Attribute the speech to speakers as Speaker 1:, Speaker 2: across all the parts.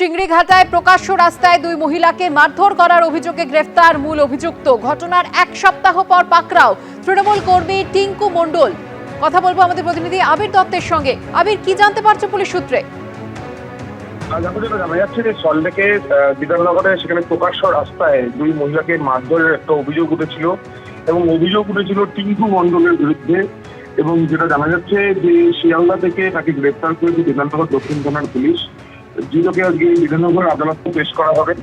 Speaker 1: চিংড়িঘাটায় প্রকাশ্য রাস্তায় দুই মহিলাকে মারধর করার অভিযোগে গ্রেফতার মূল অভিযুক্ত। ঘটনার এক সপ্তাহ পর পাকড়াও। তৃণমূল কর্মী টিঙ্কু মণ্ডল। কথা বলব আমাদের প্রতিনিধি আবির দত্তের সঙ্গে। আবির, কি জানতে পারছ পুলিশ সূত্রে?
Speaker 2: জানা যাচ্ছে যে সল্টলেকে বিধাননগরে সেখানে প্রকাশ্য রাস্তায় দুই মহিলাকে মারধরের একটা অভিযোগ উঠেছিল এবং অভিযোগ উঠেছিল টিঙ্কু মণ্ডলের বিরুদ্ধে এবং যেটা জানা যাচ্ছে যে শিয়ালদা থেকে তাকে গ্রেপ্তার করেছে বিধাননগর দক্ষিণ থানার পুলিশ। যেটাকে আজকে বিধাননগর আদালতে পেশ করা হবে।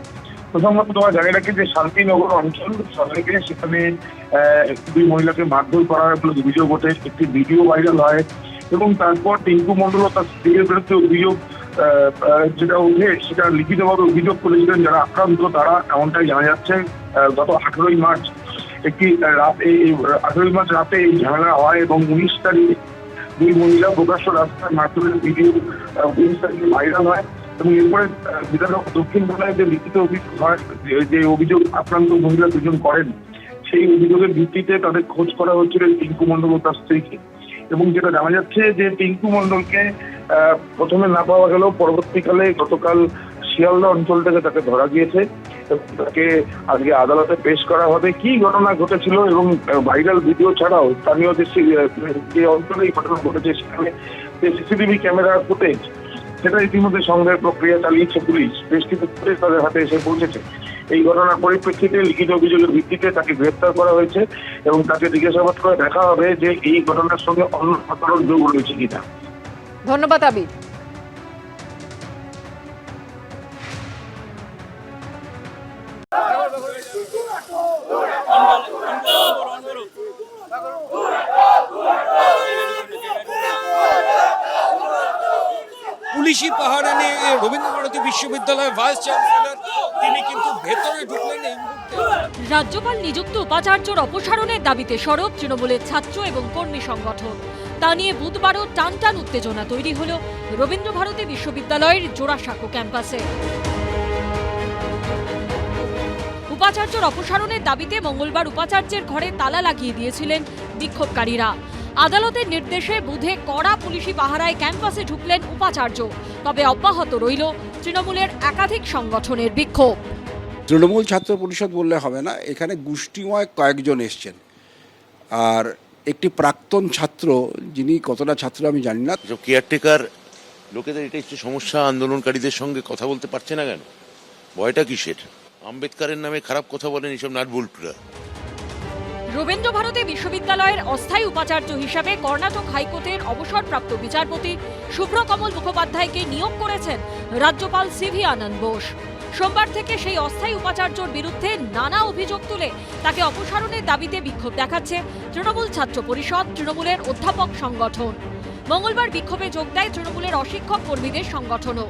Speaker 2: প্রথমত তোমার জানিয়ে রাখি যে শান্তিনগর অঞ্চল সল্টলেকে সেখানে দুই মহিলাকে মারধর করার অভিযোগ ওঠে। একটি ভিডিও ভাইরাল হয় এবং তারপর টিঙ্কু মন্ডল ও তার স্ত্রীর বিরুদ্ধে অভিযোগ যেটা উঠে সেটা লিখিতভাবে অভিযোগ করেছিলেন। যারা আক্রান্ত, তারা এমনটাই জানা যাচ্ছে গত আঠেরোই মার্চ একটি রাত আঠেরোই মার্চ রাতে এই ঝামেলা হয় এবং উনিশ তারিখ দুই মহিলা প্রকাশ্য রাস্তায় মারধরের ভিডিও উনিশ তারিখে ভাইরাল হয়। এবং এরপরে বিধাননগর দক্ষিণ থানায় যে লিখিত অভিযোগ হয় যে- অভিযোগ আক্রান্ত মহিলা দুজন করেন সেই অভিযোগের ভিত্তিতে তাদের খোঁজ করা হচ্ছিল টিঙ্কু মণ্ডল ও তার স্ত্রীকে। এবং যেটা জানা যাচ্ছে যে টিঙ্কু মণ্ডলকে আহ, প্রথমে না পাওয়া গেলেও পরবর্তীকালে গতকাল শিয়ালদা অঞ্চল থেকে তাকে ধরা গিয়েছে। তাকে আজকে আদালতে পেশ করা হবে। কি ঘটনা ঘটেছিল এবং ভাইরাল ভিডিও ছাড়াও স্থানীয় যে অঞ্চলে এই ঘটনা ঘটেছে সেখানে সিসিটিভি ক্যামেরার ফুটেজ সেটা ইতিমধ্যে সংগ্রহের প্রক্রিয়া চালিয়েছে পুলিশ। বেশ কিছু পুলিশ তাদের হাতে এসে পৌঁছেছে। এই ঘটনার পরিপ্রেক্ষিতে লিখিত অভিযোগের ভিত্তিতে তাকে গ্রেপ্তার করা হয়েছে এবং তাকে জিজ্ঞাসাবাদ করে দেখা হবে যে এই ঘটনার সঙ্গে অন্য ঘটনার যোগ রয়েছে কিনা।
Speaker 1: ধন্যবাদ, আবির।
Speaker 3: পুলিশি পাহারা নিয়ে রবীন্দ্রভারতী বিশ্ববিদ্যালয়ের ভাইস চ্যান্সেলর, তিনি কিন্তু ভেতরে ঢুকলেন এই
Speaker 4: রাজ্যপাল নিযুক্ত উপাচার্যর অপসারণের দাবিতে সরব তৃণমূলের ছাত্র এবং কর্মী সংগঠন। তা নিয়ে বুধবারও টানটান উত্তেজনা তৈরি হল রবীন্দ্রভারতী বিশ্ববিদ্যালয়ের জোড়াসাঁকো ক্যাম্পাসে। উপাচার্যর অপসারণের দাবিতে মঙ্গলবার উপাচার্যের ঘরে তালা লাগিয়ে দিয়েছিলেন বিক্ষোভকারীরা। আদালতের নির্দেশে বুধে কড়া পুলিশি পাহারায় ক্যাম্পাসে ঢুকলেন উপাচার্য। তবে অব্যাহত রইল তৃণমূলের একাধিক সংগঠনের বিক্ষোভ।
Speaker 5: তৃণমূল ছাত্র পরিষদ বললে হবে না এখানে গোষ্ঠীময় কয়েকজন এসছেন। আর একটি প্রাক্তন ছাত্র যিনি কতটা ছাত্র আমি জানি না।
Speaker 6: কেয়ারটেকার লোকেদের এটা হচ্ছে সমস্যা আন্দোলনকারীদের সঙ্গে কথা বলতে পারছে না কেন? ভয়টা কিসের? আম্বেদকারের নামে খারাপ কথা বলেন এইসব নাটবল্টুরা
Speaker 4: রবীন্দ্রভারতী বিশ্ববিদ্যালয়ের অস্থায়ী উপাচার্য হিসাবে কর্ণাটক হাইকোর্টের অবসরপ্রাপ্ত বিচারপতি শুভ্রকমল মুখোপাধ্যায়কে নিয়োগ করেছেন রাজ্যপাল সিভি আনন্দ বোস। সোমবার থেকে সেই অস্থায়ী উপাচার্যর বিরুদ্ধে নানা অভিযোগ তুলে তাকে অপসারণের দাবিতে বিক্ষোভ দেখাচ্ছে তৃণমূল ছাত্র পরিষদ, তৃণমূলের অধ্যাপক সংগঠন। মঙ্গলবার বিক্ষোভে যোগ দেয় তৃণমূলের অশিক্ষক কর্মীদের সংগঠনও।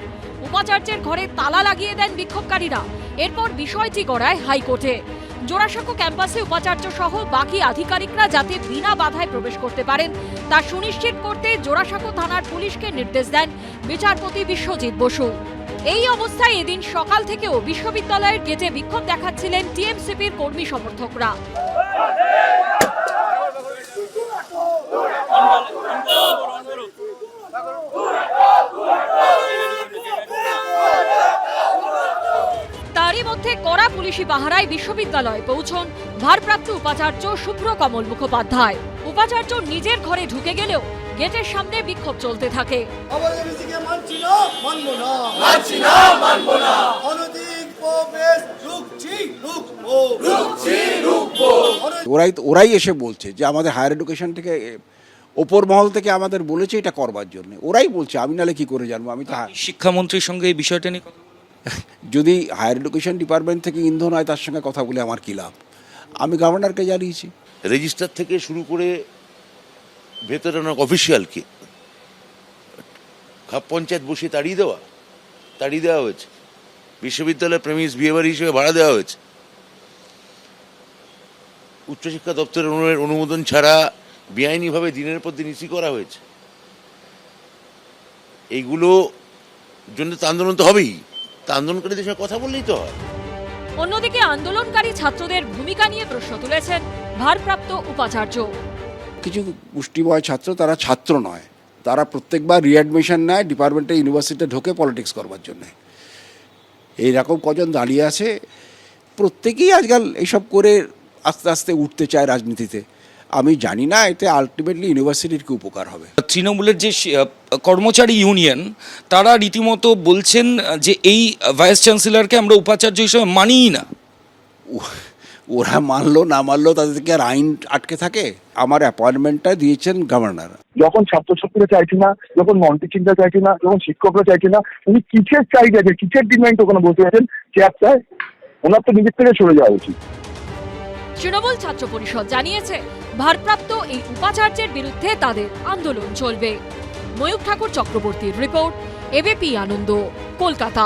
Speaker 4: উপাচার্যের ঘরে তালা লাগিয়ে দেন বিক্ষোভকারীরা। এরপর বিষয়টি গড়ায় হাইকোর্টে। জোড়াসাঁকো ক্যাম্পাসে উপাচার্য সহ বাকি আধিকারিকরা যাতে বিনা বাধায় প্রবেশ করতে পারেন, তা সুনিশ্চিত করতে জোড়াসাঁকো থানার পুলিশকে নির্দেশ দেন বিচারপতি বিশ্বজিৎ বসু। এই অবস্থায় এদিন সকাল থেকেও বিশ্ববিদ্যালয়ের গেটে বিক্ষোভ দেখাচ্ছিলেন টিএমসিপির কর্মী সমর্থকরা। মধ্যে কড়া পুলিশি পাহারায় বিশ্ববিদ্যালয়ে পৌঁছন ভারপ্রাপ্ত উপাচার্য শুভ্র কমল মুখোপাধ্যায়। উপাচার্য নিজের ঘরে ঢুকে গেলেও গেটের সামনে বিক্ষোভ চলতে থাকে।
Speaker 5: ওরাই ওরাই এসে বলছে যে আমাদের হায়ার এডুকেশন থেকে ওপর মহল থেকে আমাদের বলেছে এটা করবার জন্য। ওরাই বলছে আমি নালে কি করে জানব? আমি তো
Speaker 3: শিক্ষামন্ত্রীর সঙ্গে এই বিষয়টা নিয়ে
Speaker 5: যদি হায়ার এডুকেশন ডিপার্টমেন্ট থেকে ইন্ধন হয়, তার সঙ্গে কথা বলে আমার কী লাভ? আমি গভর্নরকে জানিয়েছি।
Speaker 6: রেজিস্টার থেকে শুরু করে ভেতরে অনেক অফিসিয়ালকে খাপ পঞ্চায়েত বসিয়ে তাড়িয়ে দেওয়া তাড়িয়ে দেওয়া হয়েছে। বিশ্ববিদ্যালয়ের প্রেমিস বিয়েবাড়ি হিসেবে ভাড়া দেওয়া হয়েছে। উচ্চশিক্ষা দপ্তরের অনুমোদন ছাড়া বেআইনিভাবে দিনের পর দিন ইসি করা হয়েছে। এইগুলো জন্য তো আন্দোলন তো হবেই। তা আন্দোলনকারীদের সঙ্গে কথা বললেই তো হয়।
Speaker 4: অন্যদিকে আন্দোলনকারী ছাত্রদের ভূমিকা নিয়ে প্রশ্ন তুলেছেন ভারপ্রাপ্ত উপাচার্য।
Speaker 5: কিছু গোষ্ঠীময় ছাত্র তারা ছাত্র নয়। তারা প্রত্যেকবার রিঅ্যাডমিশন নেয় ডিপার্টমেন্টে ইউনিভার্সিটিতে ঢোকে পলিটিক্স করবার জন্য। এইরকম কজন দাঁড়িয়ে আছে প্রত্যেকেই আজকাল এইসব করে আস্তে আস্তে উঠতে চায় রাজনীতিতে। আমি জানি না এতে আলটিমেটলি ইউনিভার্সিটির কি উপকার হবে।
Speaker 3: তৃণমূলের যে কর্মচারী ইউনিয়ন তারা রীতিমতো বলছেন যে এই ভাইস চ্যান্সেলরকে আমরা উপাচার্য হিসেবে মানিই না।
Speaker 5: ওরা মানলো না মানলো তাদেরকে আর আইন আটকে থাকে? আমার অ্যাপয়েন্টমেন্টটা দিয়েছেন গভর্নর।
Speaker 2: যখন ছাত্রছাত্রীরা চাইছে না যখন মন্ত্রীচিন্তা চাইছে না যখন শিক্ষকরা চাইছে না উনি কিসের চাহিদা আছে কিসের ডিমান্ড ওখানে বসে আছেন? চেয়ার চায় ওনার তো নিজের থেকে সরে যাওয়া উচিত।
Speaker 4: তৃণমূল ছাত্র পরিষদ জানিয়েছে ভারপ্রাপ্ত এই উপাচার্যের বিরুদ্ধে তাদের আন্দোলন চলবে। ময়ূক ঠাকুর চক্রবর্তীর রিপোর্ট এবিপি আনন্দ কলকাতা।